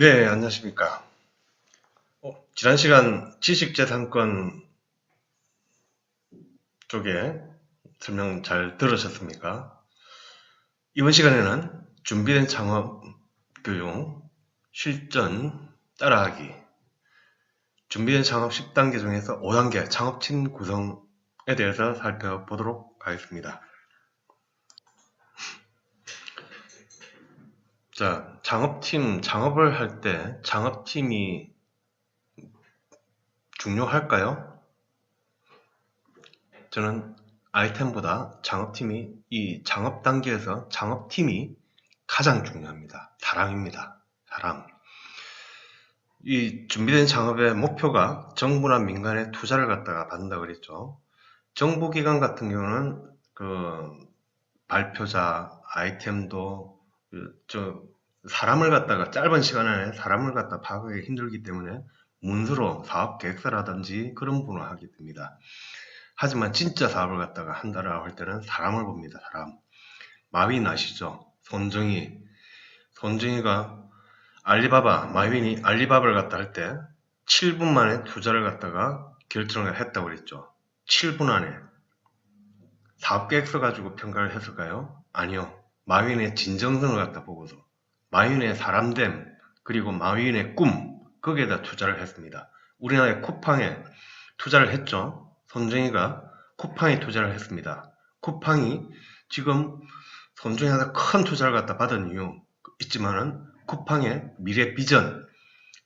네, 안녕하십니까. 어, 지난 시간 지식재산권 쪽에 설명 잘 들으셨습니까? 이번 시간에는 준비된 창업 교육, 실전 따라하기, 준비된 창업 10단계 중에서 5단계 창업팀 구성에 대해서 살펴보도록 하겠습니다. 자, 창업팀, 창업을 할때 창업팀이 중요할까요? 저는 아이템보다 창업팀이 이 창업 단계에서 창업팀이 가장 중요합니다. 사람입니다. 사람. 이 준비된 창업의 목표가 정부나 민간의 투자를 갖다가 받는다 그랬죠. 정부기관 같은 경우는 그 발표자, 아이템도 그 저 사람을 갖다가 짧은 시간 안에 사람을 갖다 파악하기 힘들기 때문에 문서로 사업 계획서라든지 그런 부분을 하게 됩니다. 하지만 진짜 사업을 갖다가 한다라고 할 때는 사람을 봅니다. 사람. 마윈 아시죠? 손정희. 손정희가 알리바바, 마윈이 알리바바를 갖다 할 때 7분 만에 투자를 갖다가 결정을 했다고 그랬죠. 7분 안에. 사업 계획서 가지고 평가를 했을까요? 아니요. 마윈의 진정성을 갖다 보고서 마윈의 사람됨 그리고 마윈의 꿈 거기에다 투자를 했습니다. 우리나라의 쿠팡에 투자를 했죠. 손정희가 쿠팡에 투자를 했습니다. 쿠팡이 지금 손정희한테 큰 투자를 갖다 받은 이유 있지만은 쿠팡의 미래 비전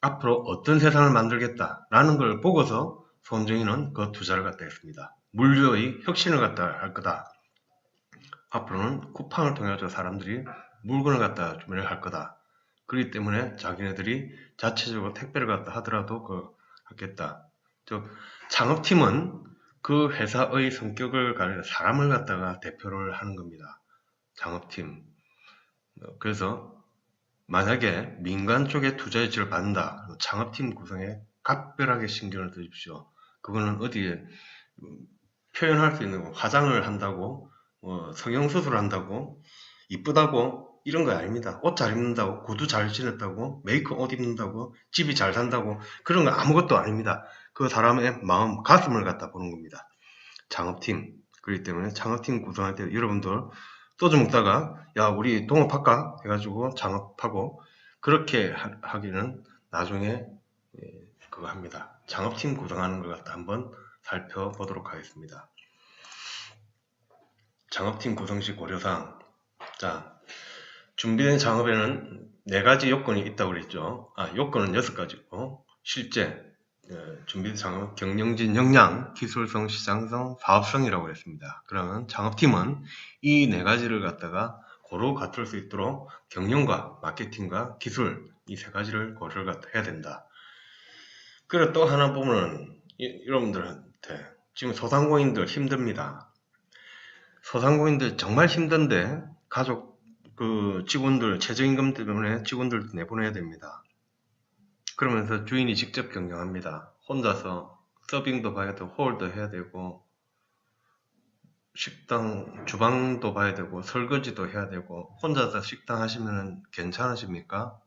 앞으로 어떤 세상을 만들겠다라는 걸 보고서 손정희는 그 투자를 갖다 했습니다. 물류의 혁신을 갖다 할 거다. 앞으로는 쿠팡을 통해서 사람들이 물건을 갖다 주문을 할 거다. 그렇기 때문에 자기네들이 자체적으로 택배를 갖다 하더라도 그 하겠다. 저 창업팀은 그 회사의 성격을 가려 사람을 갖다가 대표를 하는 겁니다. 창업팀. 그래서 만약에 민간 쪽에 투자 유치를 받는다. 창업팀 구성에 각별하게 신경을 드십시오. 그거는 어디에 표현할 수 있는 거, 화장을 한다고, 뭐 성형수술을 한다고, 이쁘다고 이런 거 아닙니다. 옷 잘 입는다고, 구두 잘 신었다고, 메이크업 옷 입는다고, 집이 잘 산다고 그런 거 아무것도 아닙니다. 그 사람의 마음, 가슴을 갖다 보는 겁니다. 창업팀. 그렇기 때문에 창업팀 구성할 때 여러분들 소주 먹다가 야 우리 동업할까 해가지고 창업하고 그렇게 하, 기는 나중에 예, 그거 합니다. 창업팀 구성하는 걸 갖다 한번 살펴보도록 하겠습니다. 창업팀 구성 시 고려사항 자 준비된 창업에는 네 가지 요건이 있다고 그랬죠. 아 요건은 여섯 가지고 실제 예, 준비된 창업 경영진 역량, 기술성, 시장성, 사업성이라고 그랬습니다. 그러면 창업팀은 이 네 가지를 갖다가 고루 갖출 수 있도록 경영과 마케팅과 기술 이 세 가지를 고려를 갖다 해야 된다. 그리고 또 하나 보면 여러분들한테 지금 소상공인들 힘듭니다. 소상공인들 정말 힘든데 가족 그 직원들 최저임금 때문에 직원들 내보내야 됩니다. 그러면서 주인이 직접 경영합니다. 혼자서 서빙도 봐야 되고 홀도 해야 되고 식당 주방도 봐야 되고 설거지도 해야 되고 혼자서 식당 하시면 괜찮으십니까?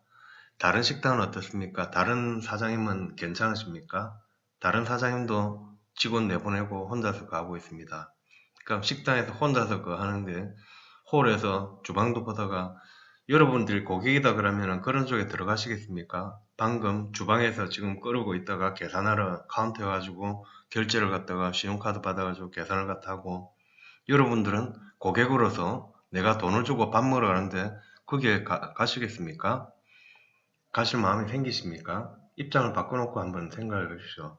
다른 식당은 어떻습니까? 다른 사장님은 괜찮으십니까? 다른 사장님도 직원 내보내고 혼자서 가고 있습니다. 그럼 식당에서 혼자서 그 하는데 홀에서 주방도 보다가 여러분들이 고객이다 그러면 그런 쪽에 들어가시겠습니까? 방금 주방에서 지금 끓고 있다가 계산하러 카운터에 가지고 결제를 갖다가 신용카드 받아가지고 계산을 갖다 하고 여러분들은 고객으로서 내가 돈을 주고 밥 먹으러 가는데 거기에 가, 가시겠습니까? 가실 마음이 생기십니까? 입장을 바꿔놓고 한번 생각해 보십시오.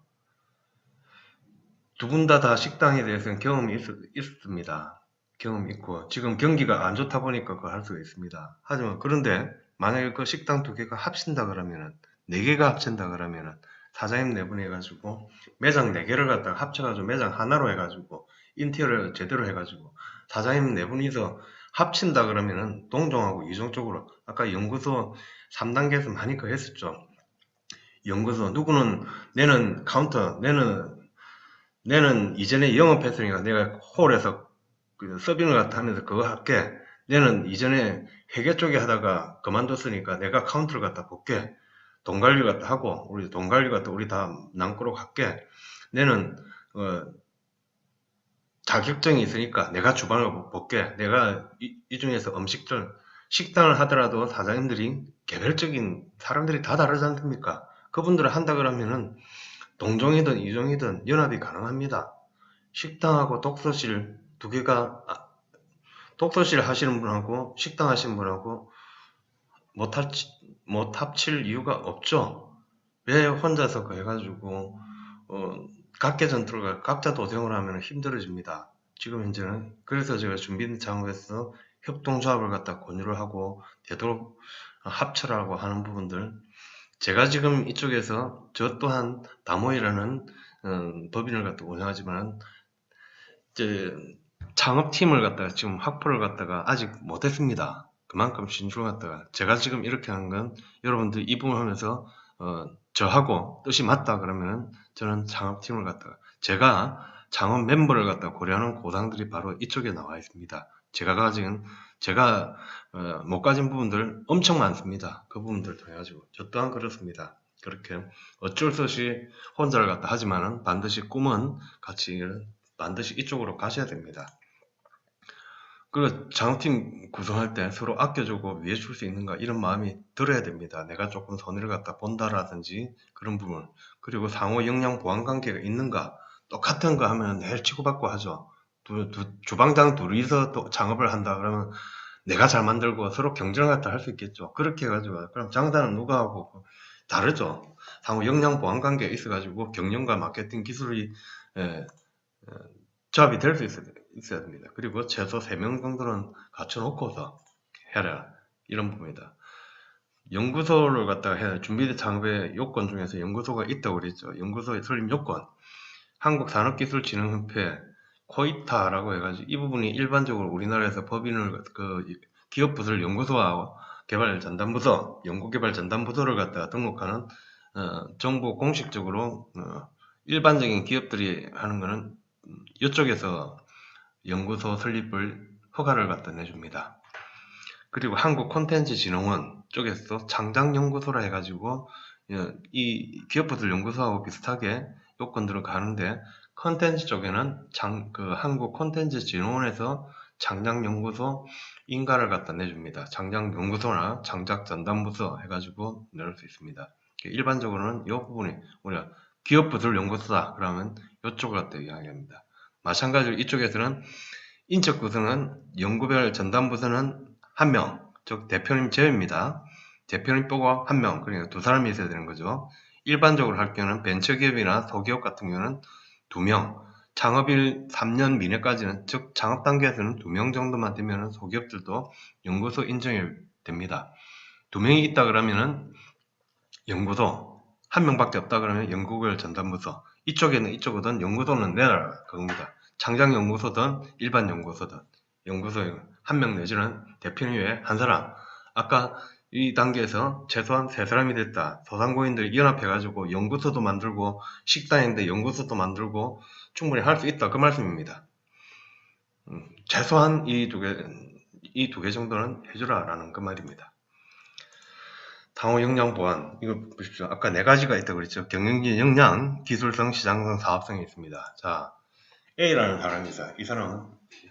두 분 다다 식당에 대해서는 경험이 있, 있습니다. 경험이 있고 지금 경기가 안 좋다 보니까 그거 할 수가 있습니다. 하지만 그런데 만약에 그 식당 두 개가 합친다 그러면은 네 개가 합친다 그러면은 사장님 내분해 가지고 매장 네 개를 갖다가 합쳐가지고 매장 하나로 해가지고 인테리어를 제대로 해가지고 사장님 네 분이서 합친다 그러면은 동종하고 이종 쪽으로 아까 연구소 3단계에서 많이 그 했었죠. 연구소 누구는 내는 카운터 내는 내는 이전에 영업했으니까 내가 홀에서 그 서빙을 갖다 하면서 그거 할게. 내는 이전에 회계 쪽에 하다가 그만뒀으니까 내가 카운트를 갖다 볼게. 돈 관리 갖다 하고 우리 돈 관리 갖다 우리 다 남고로 갈게. 내는 어, 자격증이 있으니까 내가 주방을 볼게. 내가 이, 이 중에서 음식들 식당을 하더라도 사장님들이 개별적인 사람들이 다 다르지 않습니까? 그분들을 한다 그러면은 동종이든 이종이든 연합이 가능합니다. 식당하고 독서실 두 개가 아, 독서실 하시는 분하고 식당 하시는 분하고 못, 합치, 못 합칠 이유가 없죠. 왜 혼자서 그 해가지고 어, 각계 전투를 각자 도생을 하면 힘들어집니다. 지금 현재는 그래서 제가 준비 장부에서 협동조합을 갖다 권유를 하고 되도록 합쳐라고 하는 부분들 제가 지금 이쪽에서 저 또한 다모이라는 음, 법인을 갖다 운영하지만 이제 창업팀을 갖다가 지금 확보를 갖다가 아직 못했습니다. 그만큼 신중을 갖다가 제가 지금 이렇게 하는 건 여러분들 이 부분을 하면서 어, 저하고 뜻이 맞다 그러면 저는 창업팀을 갖다가 제가 창업 멤버를 갖다가 고려하는 고당들이 바로 이쪽에 나와 있습니다. 제가 가진 제가 어, 못 가진 부분들 엄청 많습니다. 그 부분들 통해가지고 저 또한 그렇습니다. 그렇게 어쩔 수 없이 혼자를 갖다 하지만은 반드시 꿈은 같이 반드시 이쪽으로 가셔야 됩니다. 그리고 장팀 구성할 때 서로 아껴주고 위해 줄 수 있는가 이런 마음이 들어야 됩니다. 내가 조금 손해를 갖다 본다라든지 그런 부분 그리고 상호 영양 보완 관계가 있는가 똑같은 거 하면 내일 치고받고 하죠. 두, 두, 주방장 둘이서 또 창업을 한다 그러면 내가 잘 만들고 서로 경쟁을 갖다 할 수 있겠죠. 그렇게 해가지고 그럼 장사는 누가 하고 다르죠. 상호 영양 보완 관계가 있어가지고 경영과 마케팅 기술이 에, 에, 조합이 될 수 있어야, 있어야 됩니다. 그리고 최소 3명 정도는 갖춰놓고서 해라. 이런 부분이다. 연구소를 갖다가 해 준비대 창업의 요건 중에서 연구소가 있다고 그랬죠. 연구소의 설립 요건. 한국산업기술진흥협회 코이타라고 해가지고 이 부분이 일반적으로 우리나라에서 법인을 그 기업부설 연구소와 개발 전담부서, 연구개발 전담부서를 갖다가 등록하는 어, 정부 공식적으로 어, 일반적인 기업들이 하는 거는 이쪽에서 연구소 설립을 허가를 갖다 내줍니다. 그리고 한국 콘텐츠 진흥원 쪽에서 창작연구소라 해가지고 예, 이 기업부들 연구소하고 비슷하게 요건들을 가는데 콘텐츠 쪽에는 장, 그 한국 콘텐츠 진흥원에서 창작연구소 인가를 갖다 내줍니다. 창작연구소나 창작전담부서 해가지고 내놓을 수 있습니다. 일반적으로는 이 부분이 우리가 기업부설 연구소다 그러면 이쪽을 갖다 이야기합니다. 마찬가지로 이쪽에서는 인적 구성은 연구별 전담 부서는 한 명, 즉 대표님 제외입니다. 대표님 빼고 한 명, 그러니까 두 사람이 있어야 되는 거죠. 일반적으로 할 경우는 벤처기업이나 소기업 같은 경우는 두 명, 창업일 3년 미내까지는 즉 창업 단계에서는 두 명 정도만 되면 소기업들도 연구소 인정이 됩니다. 두 명이 있다 그러면은 연구소 한 명밖에 없다 그러면 연구별 전담부서 이쪽에는 이쪽이든 연구소는 내라 그겁니다. 창작연구소든 일반 연구소든 연구소에 한명 내지는 대표님 외에 한 사람 아까 이 단계에서 최소한 세 사람이 됐다. 소상공인들이 연합해가지고 연구소도 만들고 식당인데 연구소도 만들고 충분히 할 수 있다. 그 말씀입니다. 음, 최소한 이 두 개, 이 두 개 정도는 해주라 라는 그 말입니다. 당호 역량 보완 이거 보십시오. 아까 네 가지가 있다고 그랬죠. 경영진 역량, 기술성, 시장성, 사업성이 있습니다. 자, A라는 사람이 있어요. 이 사람은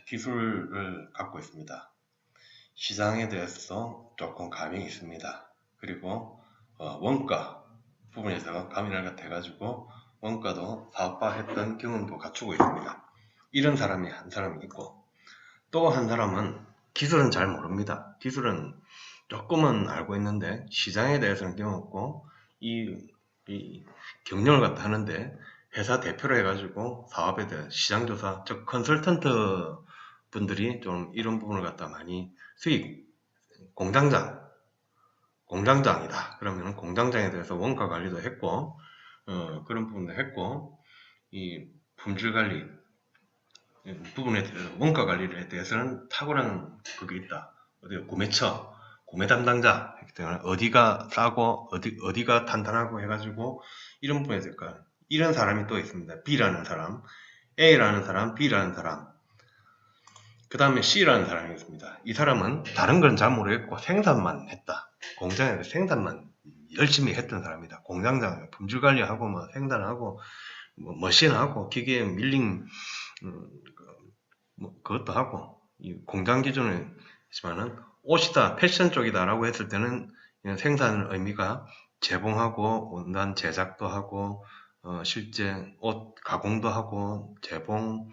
기술을 갖고 있습니다. 시장에 대해서 조금 감이 있습니다. 그리고 어, 원가 부분에서 감이를 갖해가지고 원가도 사업화했던 경험도 갖추고 있습니다. 이런 사람이 한 사람이 있고 또 한 사람은 기술은 잘 모릅니다. 기술은 조금은 알고 있는데 시장에 대해서는 경험 없고 이, 이 경영을 갖다 하는데 회사 대표로 해가지고 사업에 대한 시장조사, 즉 컨설턴트 분들이 좀 이런 부분을 갖다 많이 수익, 공장장, 공장장이다. 그러면 공장장에 대해서 원가 관리도 했고, 어, 그런 부분도 했고, 이 품질 관리 부분에 대해서 원가 관리에 대해서는 탁월한 그게 있다. 어디 구매처, 구매 담당자 어디가 싸고 어디 어디가 단단하고 해가지고 이런 부분에 될까 이런 사람이 또 있습니다. B라는 사람, A라는 사람, B라는 사람. 그 다음에 C라는 사람이 있습니다. 이 사람은 다른 건 잘 모르겠고 생산만 했다. 공장에서 생산만 열심히 했던 사람이다. 공장장 품질 관리하고 뭐 생산하고 뭐 머신하고 기계 밀링 음, 그, 뭐 그것도 하고 이 공장 기준에 있지만은 옷이다 패션 쪽이다라고 했을 때는 생산 의미가 재봉하고 원단 제작도 하고 어, 실제 옷 가공도 하고 재봉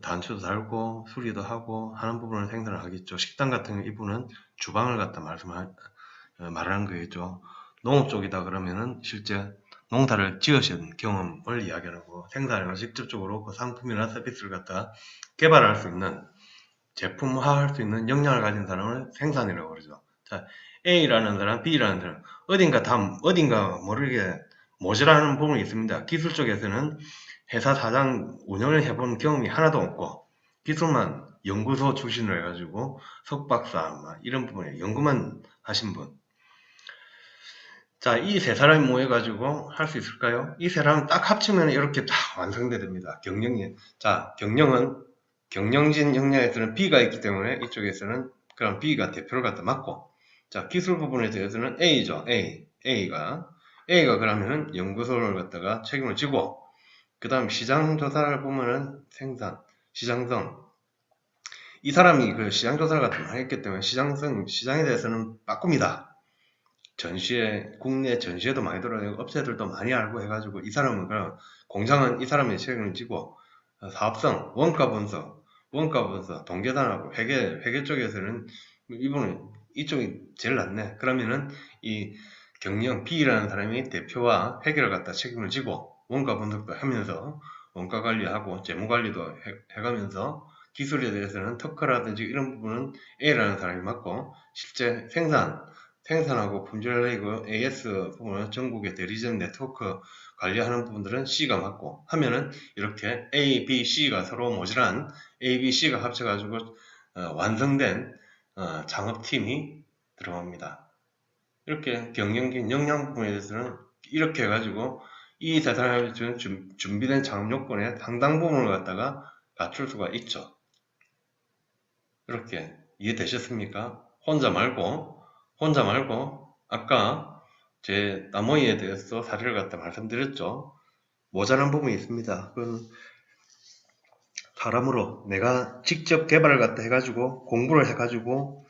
단추도 달고 수리도 하고 하는 부분을 생산을 하겠죠. 식당 같은 이분은 주방을 갖다 말씀할 어, 말하는 거겠죠. 농업 쪽이다 그러면은 실제 농사를 지으신 경험을 이야기하고 생산을 직접적으로 그 상품이나 서비스를 갖다 개발할 수 있는 제품화할 수 있는 역량을 가진 사람을 생산이라고 그러죠. 자, A라는 사람, B라는 사람, 어딘가 다, 어딘가 모르게 모자라는 부분이 있습니다. 기술 쪽에서는 회사 사장 운영을 해본 경험이 하나도 없고, 기술만 연구소 출신을 해가지고, 석박사, 막 이런 부분에 연구만 하신 분. 자, 이 세 사람이 모여가지고 할 수 있을까요? 이 세 사람 딱 합치면 이렇게 다 완성돼 됩니다. 경영이. 자, 경영은 경영진 역량에서는 B가 있기 때문에 이쪽에서는 그럼 B가 대표를 갖다 맡고 자 기술 부분에 대해서는 A죠 A A가 A가 그러면은 연구소를 갖다가 책임을 지고 그 다음 시장 조사를 보면은 생산 시장성 이 사람이 그 시장 조사를 갖다 많이 했기 때문에 시장성 시장에 대해서는 빠꿉니다 전시회 국내 전시회도 많이 들어요 업체들도 많이 알고 해가지고 이 사람은 그럼 공장은 이 사람이 책임을 지고 사업성 원가 분석 원가 분석, 동계단하고 회계, 회계 쪽에서는 이분은 이쪽이 제일 낫네. 그러면은 이 경영 B라는 사람이 대표와 회계를 갖다 책임을 지고 원가 분석도 하면서 원가 관리하고 재무 관리도 해, 가면서 기술에 대해서는 특허라든지 이런 부분은 A라는 사람이 맡고 실제 생산 생산하고 품질이고 AS 부분은 전국의 대리점 네트워크 관리하는 부분들은 C가 맡고 하면은 이렇게 A, B, C가 서로 모질한 A, B, C가 합쳐가지고 어, 완성된 어, 작업팀이 들어갑니다. 이렇게 경영진 역량 부분에 대해서는 이렇게 해가지고 이 세상에 주는 준비된 작업 요건의 상당 부분을 갖다가 갖출 수가 있죠. 이렇게 이해되셨습니까? 혼자 말고 혼자 말고 아까 제 나머지에 대해서 사례를 갖다 말씀드렸죠. 모자란 부분이 있습니다. 그건 사람으로 내가 직접 개발을 갖다 해가지고 공부를 해가지고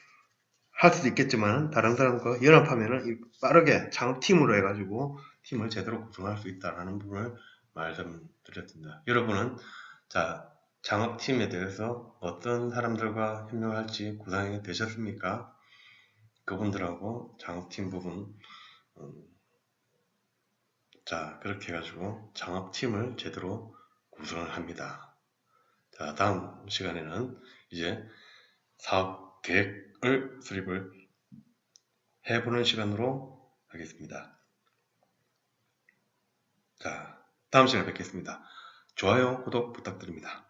할 수도 있겠지만 다른 사람과 연합하면은 빠르게 창업팀으로 해가지고 팀을 제대로 구성할 수 있다라는 부분을 말씀드렸습니다. 여러분은 자 창업팀에 대해서 어떤 사람들과 협력할지 구상이 되셨습니까? 그분들하고 작업팀 부분 음, 자 그렇게 해가지고 작업팀을 제대로 구성을 합니다. 자 다음 시간에는 이제 사업 계획 을 수립을 해보는 시간으로 하겠습니다. 자 다음 시간에 뵙겠습니다. 좋아요 구독 부탁드립니다.